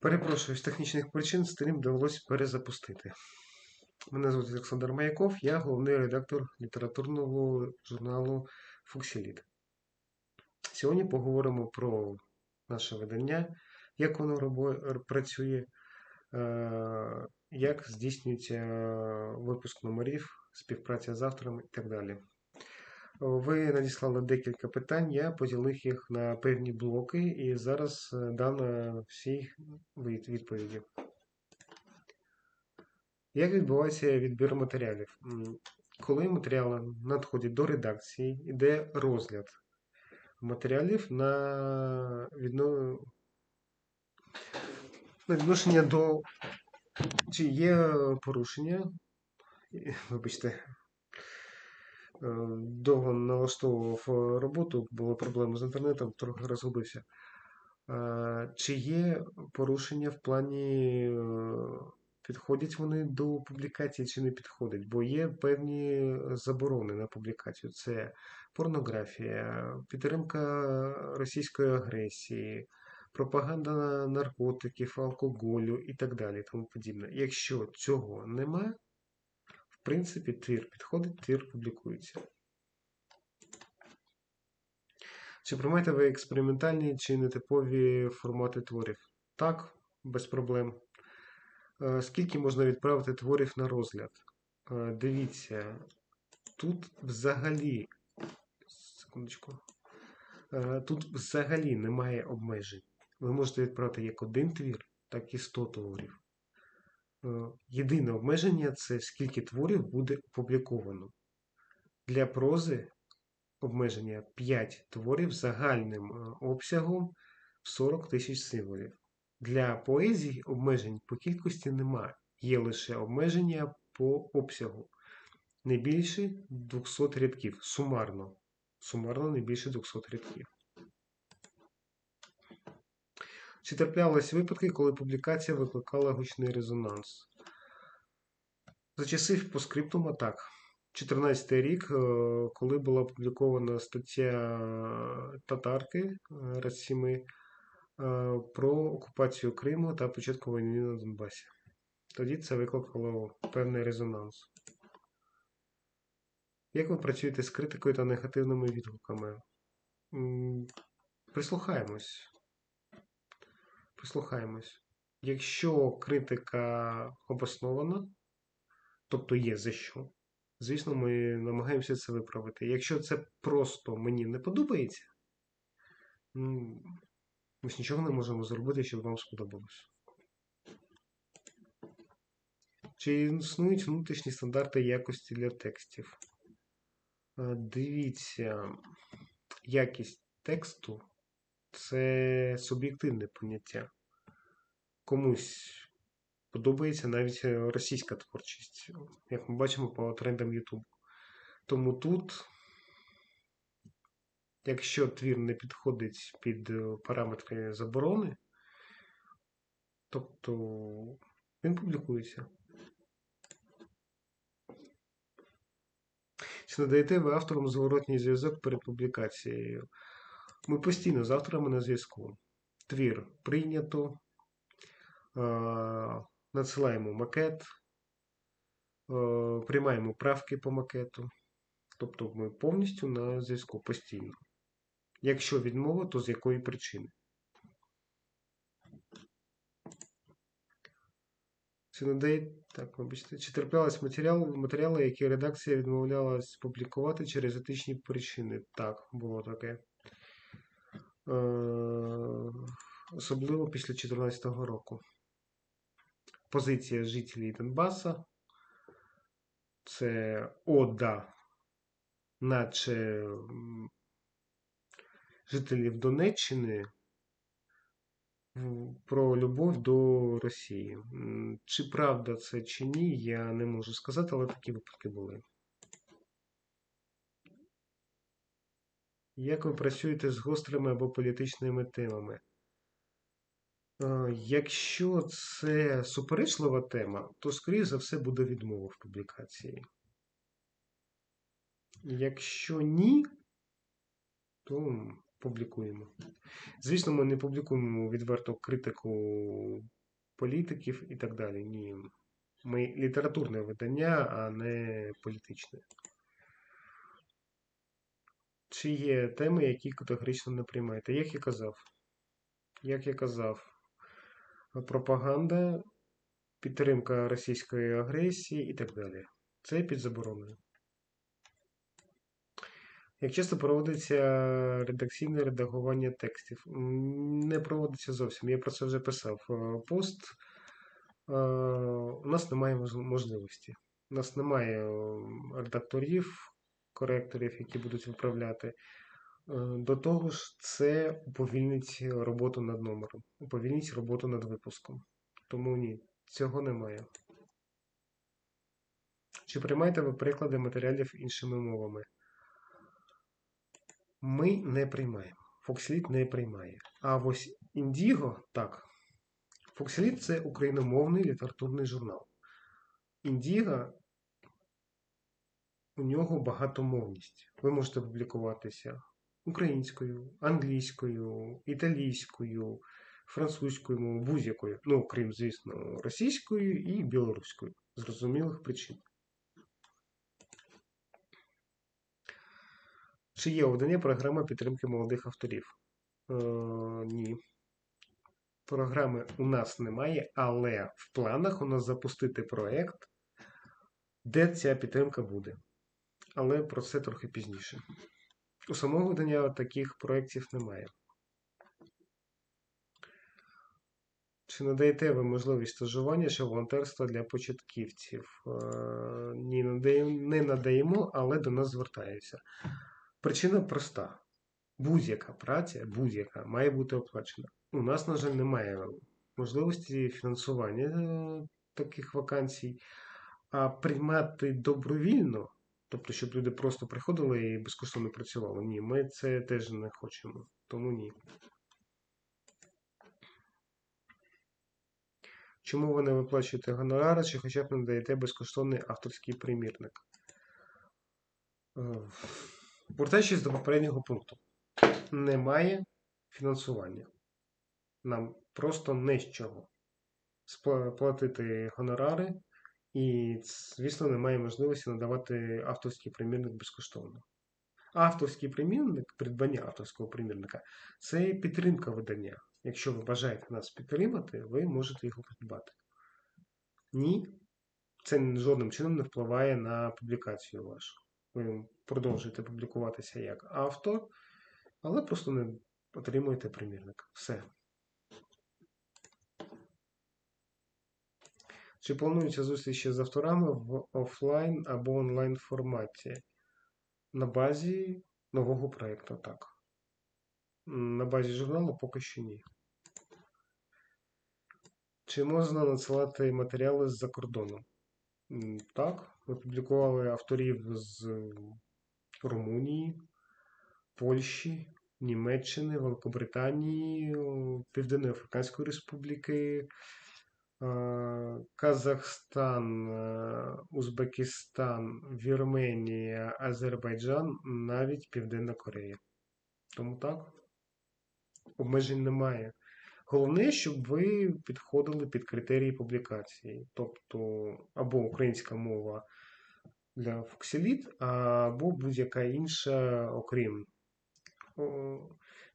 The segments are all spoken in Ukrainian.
Перепрошую, з технічних причин стрім довелося перезапустити. Мене звуть Олександр Маяков, я головний редактор літературного журналу Фуксіліт. Сьогодні поговоримо про наше видання, як воно працює, е, як здійснюється випуск номерів, співпраця з авторами і так далі. Ви надіслали декілька питань, я поділив їх на певні блоки і зараз е, дам всі відповіді. Як відбувається відбір матеріалів? Коли матеріали надходять до редакції, йде розгляд матеріалів на, відно... на відношення до чи є порушення. Вибачте, довго налаштовував е, роботу, були проблеми з інтернетом, трохи розгубився. Е, Чи є порушення в плані, е, підходять вони до публікації чи не підходять? Бо є певні заборони на публікацію. Це порнографія, підтримка російської агресії, пропаганда наркотиків, алкоголю і так далі. Тому подібне. Якщо цього нема, в принципі, твір підходить, твір публікується. Чи приймаєте ви експериментальні чи нетипові формати творів? Так, без проблем. Е, Скільки можна відправити творів на розгляд? Е, Дивіться, тут взагалі. Секундочку. Е, Тут взагалі немає обмежень. Ви можете відправити як один твір, так і 100 творів. Е, Єдине обмеження це скільки творів буде опубліковано. Для прози обмеження 5 творів загальним е, обсягом в 40 тисяч символів. Для поезії обмежень по кількості немає. Є лише обмеження по обсягу. Не більше 200 рядків. Сумарно. Сумарно не більше 200 рядків. Чи траплялись випадки, коли публікація викликала гучний резонанс? За часів по скриптума так. 14 рік, е, коли була опублікована стаття татарки е, Расіми е, про окупацію Криму та початку війни на Донбасі. Тоді це викликало певний резонанс. Як ви працюєте з критикою та негативними відгуками? Прислухаємось. Прислухаємось. Якщо критика обоснована, тобто є за що, звісно, ми намагаємося це виправити. Якщо це просто мені не подобається, ми ж нічого не можемо зробити, щоб вам сподобалось. Чи існують внутрішні стандарти якості для текстів? Е, Дивіться, якість тексту це суб'єктивне поняття. Комусь подобається навіть е, російська творчість, як ми бачимо по трендам YouTube. Тому тут, якщо твір не підходить під е, параметри заборони, тобто він публікується. Чи надаєте ви авторам зворотній зв'язок перед публікацією? Ми постійно з авторами на зв'язку. Твір прийнято, е, надсилаємо макет, е, приймаємо правки по макету. Тобто ми повністю на зв'язку постійно. Якщо відмова, то з якої причини? Чи надає... Так, вибачте, чи терплялись матеріал, матеріали, які редакція відмовлялась публікувати через етичні причини? Так, було таке. Е, особливо після 2014 року. Позиція жителів Донбаса це ода, наче жителів Донеччини про любов до Росії. Чи правда це чи ні, я не можу сказати, але такі випадки були. Як ви працюєте з гострими або політичними темами? Е, Якщо це суперечлива тема, то, скоріше за все, буде відмова в публікації. Якщо ні, то публікуємо. Звісно, ми не публікуємо відверту критику політиків і так далі. Ні. Ми літературне видання, а не політичне. Чи є теми, які категорично не приймаєте? Як я казав, як я казав, пропаганда, підтримка російської агресії і так далі. Це під забороною. Як часто проводиться редакційне редагування текстів? Не проводиться зовсім. Я про це вже писав. Е, пост е, у нас немає можливості. У нас немає редакторів, коректорів, які будуть виправляти. Е, до того ж, це уповільнить роботу над номером, уповільнить роботу над випуском. Тому ні, цього немає. Чи приймаєте ви приклади матеріалів іншими мовами? Ми не приймаємо. Фоксліт не приймає. А ось Індіго так. Фоксліт це україномовний літературний журнал. Індіго у нього багатомовність. Ви можете публікуватися українською, англійською, італійською, французькою мовою, будь-якою, ну, крім, звісно, російською і білоруською. Зрозумілих причин. Чи є у видання програма підтримки молодих авторів? Е, Ні. Програми у нас немає, але в планах у нас запустити проєкт, де ця підтримка буде. Але про це трохи пізніше. У самого видання таких проєктів немає. Чи надаєте ви можливість стажування чи волонтерства для початківців? Е, ні, не надаємо, але до нас звертаються. Причина проста. Будь-яка праця, будь-яка має бути оплачена. У нас, на жаль, немає можливості фінансування е, таких вакансій, а приймати добровільно, тобто, щоб люди просто приходили і безкоштовно працювали. Ні, ми це теж не хочемо. Тому ні. Чому ви не виплачуєте гонорари, чи хоча б не даєте безкоштовний авторський примірник? Е, Вертаючись до попереднього пункту, немає фінансування. Нам просто не з чого сплатити гонорари, і, звісно, немає можливості надавати авторський примірник безкоштовно. Авторський примірник, придбання авторського примірника це підтримка видання. Якщо ви бажаєте нас підтримати, ви можете його придбати. Ні, це жодним чином не впливає на публікацію вашу ви продовжуєте публікуватися як автор, але просто не отримуєте примірник. Все. Чи плануються зустрічі з авторами в офлайн або онлайн форматі? На базі нового проєкту, так. На базі журналу поки що ні. Чи можна надсилати матеріали з-за кордону? Так, опублікували авторів з Румунії, Польщі, Німеччини, Великобританії, Південної Африканської Республіки, Казахстан, Узбекистан, Вірменія, Азербайджан, навіть Південна Корея. Тому так, обмежень немає. Головне, щоб ви підходили під критерії публікації, тобто або українська мова для Фоксіліт, або будь-яка інша, окрім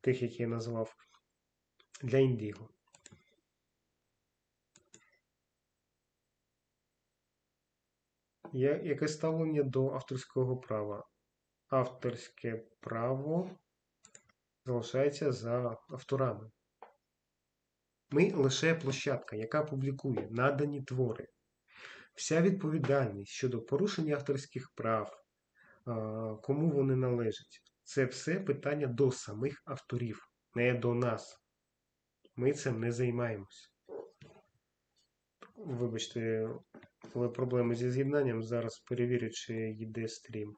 тих, які я назвав, для індіго. Яке ставлення до авторського права? Авторське право залишається за авторами. Ми лише площадка, яка публікує надані твори. Вся відповідальність щодо порушення авторських прав, кому вони належать, це все питання до самих авторів, не до нас. Ми цим не займаємось. Вибачте, але проблеми зі з'єднанням. Зараз перевірю, чи йде стрім.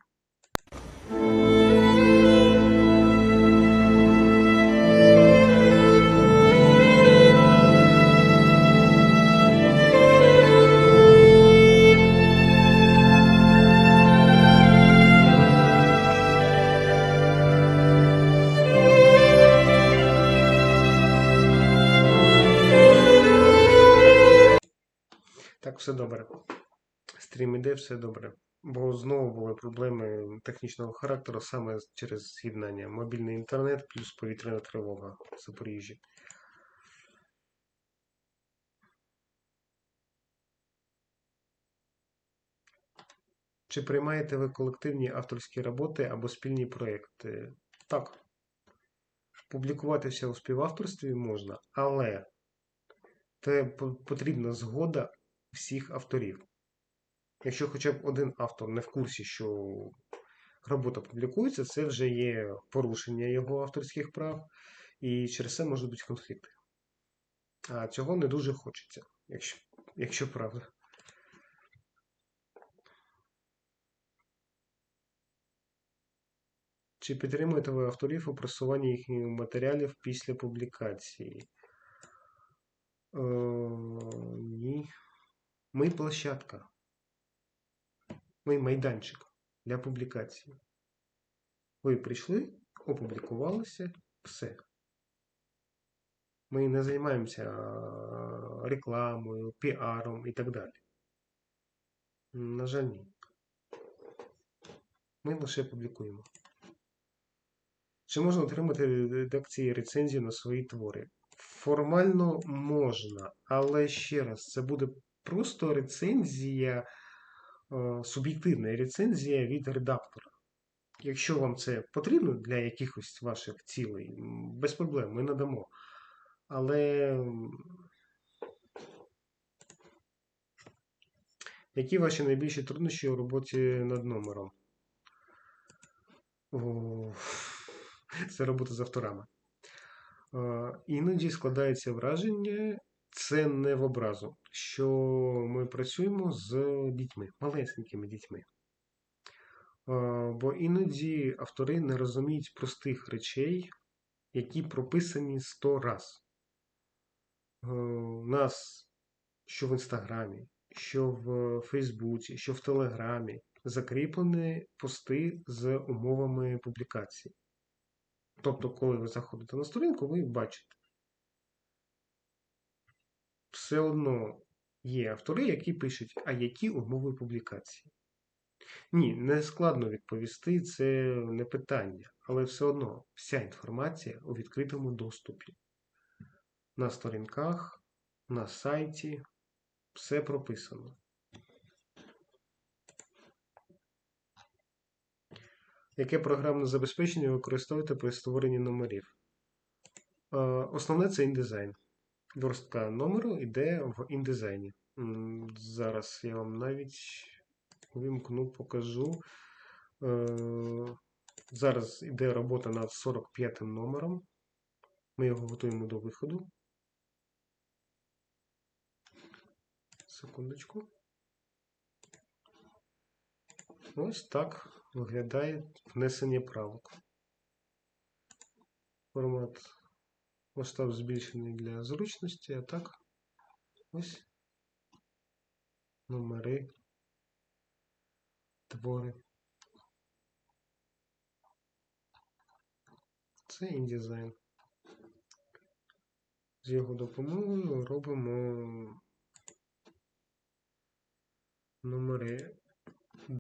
Все добре. Бо знову були проблеми технічного характеру саме через з'єднання. Мобільний інтернет плюс повітряна тривога в Запоріжжі. Чи приймаєте ви колективні авторські роботи або спільні проєкти? Так. Публікуватися у співавторстві можна, але це потрібна згода всіх авторів. Якщо хоча б один автор не в курсі, що робота публікується, це вже є порушення його авторських прав, і через це можуть бути конфлікти. А цього не дуже хочеться, якщо, якщо правда. Чи підтримуєте ви авторів у просуванні їхніх матеріалів після публікації? Е, ні. Ми площадка. Ми майданчик для публікації. Ви прийшли, опублікувалися, все. Ми не займаємося рекламою, піаром і так далі. На жаль, ні. Ми лише публікуємо. Чи можна отримати редакції рецензію на свої твори? Формально можна, але ще раз, це буде просто рецензія, суб'єктивна рецензія від редактора. Якщо вам це потрібно для якихось ваших цілей, без проблем, ми надамо. Але які ваші найбільші труднощі у роботі над номером? О, це робота з авторами. Е, Іноді складається враження, це не в образу, що ми працюємо з дітьми, малесенькими дітьми. Бо іноді автори не розуміють простих речей, які прописані сто раз. У нас що в Інстаграмі, що в Фейсбуці, що в Телеграмі закріплені пости з умовами публікації. Тобто, коли ви заходите на сторінку, ви бачите. Все одно є автори, які пишуть, а які умови публікації. Ні, не складно відповісти, це не питання, але все одно вся інформація у відкритому доступі. На сторінках, на сайті, все прописано. Яке програмне забезпечення використовуєте при створенні номерів? Е, Основне це індизайн. Верстка номеру йде в індизайні. Зараз я вам навіть вимкну, покажу. Е, Зараз йде робота над 45 номером. Ми його готуємо до виходу. Секундочку. Ось так виглядає внесення правок. Формат масштаб збільшений для зручності, а так ось номери, твори. Це індизайн. З його допомогою робимо номери